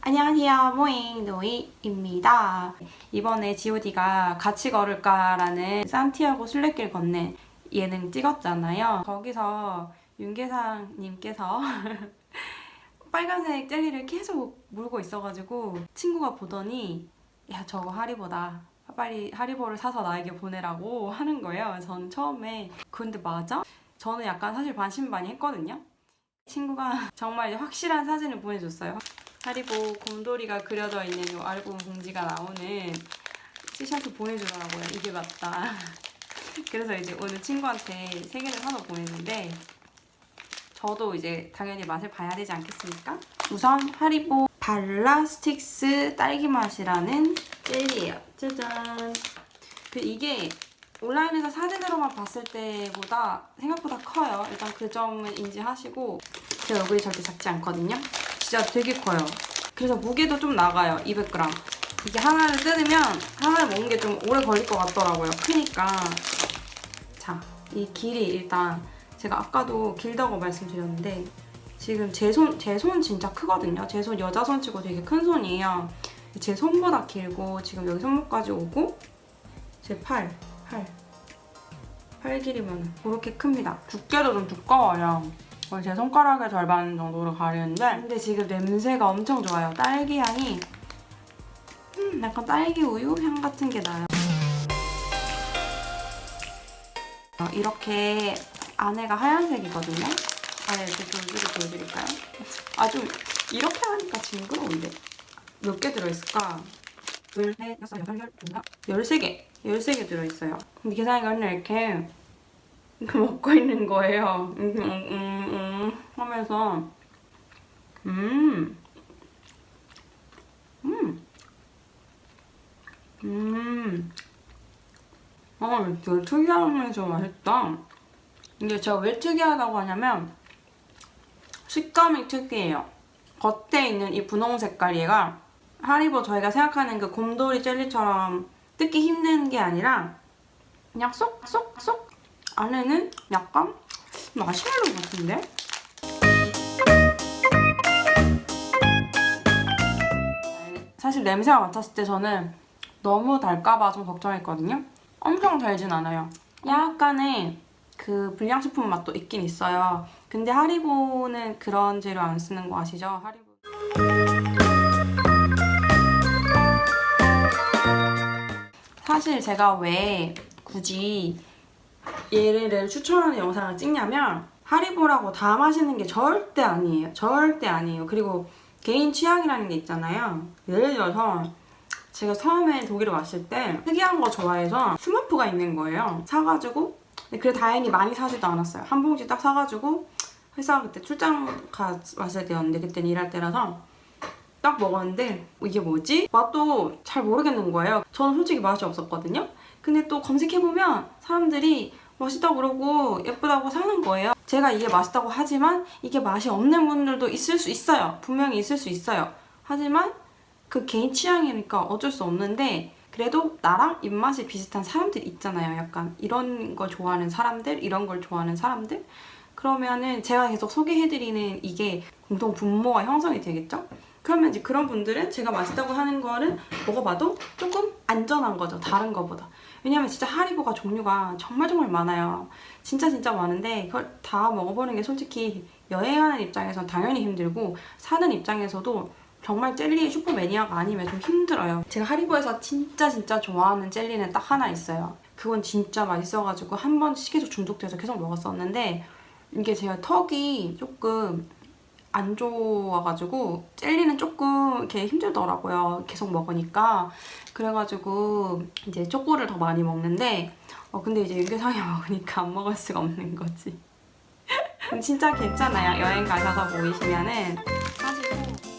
안녕하세요 모잉 노이입니다. 이번에 god가 같이 걸을까라는 산티아고 순례길 걷는 예능 찍었잖아요. 거기서 윤계상님께서 빨간색 젤리를 계속 물고 있어가지고 친구가 보더니 야 저거 하리보다. 빨리 하리보를 사서 나에게 보내라고 하는 거예요. 저는 처음에 근데 맞아? 저는 약간 사실 반신반의 했거든요 친구가 정말 확실한 사진을 보내줬어요 하리보 곰돌이가 그려져 있는 이 앨범 봉지가 나오는 티셔츠 보내주더라고요. 이게 맞다. 그래서 이제 오늘 친구한테 세 개를 사서 보냈는데 저도 이제 당연히 맛을 봐야 되지 않겠습니까? 우선 하리보 발라 스틱스 딸기 맛이라는 젤리예요. 짜잔. 그 이게 온라인에서 사진으로만 봤을 때보다 생각보다 커요. 일단 그 점은 인지하시고 제 얼굴이 절대 작지 않거든요. 진짜 되게 커요. 그래서 무게도 좀 나가요. 200g. 이게 하나를 뜯으면 하나를 먹는 게 좀 오래 걸릴 것 같더라고요. 크니까. 자, 이 길이 일단 제가 아까도 길다고 말씀드렸는데 지금 제 손, 제 손 진짜 크거든요. 제 손 여자 손 치고 되게 큰 손이에요. 제 손보다 길고 지금 여기 손목까지 오고 제 팔, 팔. 팔 길이면 그렇게 큽니다. 두께도 좀 두꺼워요. 거의 제 손가락의 절반 정도로 가리는데 근데 지금 냄새가 엄청 좋아요. 딸기 향이 음, 약간 딸기 우유 향 같은 게 나요. 어, 이렇게 안에가 하얀색이거든요. 안에 이렇게 돌돌이 보여드릴까요? 아좀 이렇게 하니까 징그러운데 몇 개 들어있을까? 둘, 넷, 여섯, 여덟, 열, 열하 13개! 13개 들어있어요. 근데 계산이가 맨날 이렇게 먹고 있는 거예요. 음, 음, 음, 음 하면서 음, 음, 음, 아, 되게 특이하면서 맛있다. 이게 제가 왜 특이하다고 하냐면 식감이 특이해요. 겉에 있는 이 분홍 색깔 얘가 하리보 저희가 생각하는 그 곰돌이 젤리처럼 뜯기 힘든 게 아니라 그냥 쏙쏙쏙 안에는 약간 마시멜로 같은데? 사실 냄새가 맡았을 때 저는 너무 달까봐 좀 걱정했거든요. 엄청 달진 않아요. 약간의 그 불량식품 맛도 있긴 있어요. 근데 하리보는 그런 재료 안 쓰는 거 아시죠? 하리보. 사실 제가 왜 굳이 얘를 추천하는 영상을 찍냐면 하리보라고 다 마시는 게 절대 아니에요. 절대 아니에요. 그리고 개인 취향이라는 게 있잖아요. 예를 들어서 제가 처음에 독일에 왔을 때 특이한 거 좋아해서 스머프가 있는 거예요. 사가지고 근데 그래 다행히 많이 사지도 않았어요. 한 봉지 딱 사가지고 회사 그때 출장 가 왔을 때였는데 그때는 일할 때라서 딱 먹었는데 이게 뭐지? 맛도 잘 모르겠는 거예요. 저는 솔직히 맛이 없었거든요. 근데 또 검색해보면 사람들이 맛있다고 그러고 예쁘다고 사는 거예요. 제가 이게 맛있다고 하지만 이게 맛이 없는 분들도 있을 수 있어요. 분명히 있을 수 있어요. 하지만 그 개인 취향이니까 어쩔 수 없는데 그래도 나랑 입맛이 비슷한 사람들 있잖아요. 약간 이런 걸 좋아하는 사람들, 이런 걸 좋아하는 사람들. 그러면은 제가 계속 소개해드리는 이게 공통 분모가 형성이 되겠죠? 그러면 이제 그런 분들은 제가 맛있다고 하는 거를 먹어봐도 조금 안전한 거죠. 다른 거보다. 왜냐면 진짜 하리보가 종류가 정말 정말 많아요. 진짜 진짜 많은데 그걸 다 먹어보는 게 솔직히 여행하는 입장에선 당연히 힘들고 사는 입장에서도 정말 젤리 슈퍼 매니아가 아니면 좀 힘들어요. 제가 하리보에서 진짜 진짜 좋아하는 젤리는 딱 하나 있어요. 그건 진짜 맛있어가지고 한 번씩 계속 중독돼서 계속 먹었었는데 이게 제가 턱이 조금 안 좋아가지고 젤리는 조금 이렇게 힘들더라고요. 계속 먹으니까 그래가지고 이제 초코를 더 많이 먹는데 어 근데 이제 윤계상이 먹으니까 안 먹을 수가 없는 거지. 진짜 괜찮아요. 여행 가셔서 모이시면은 사실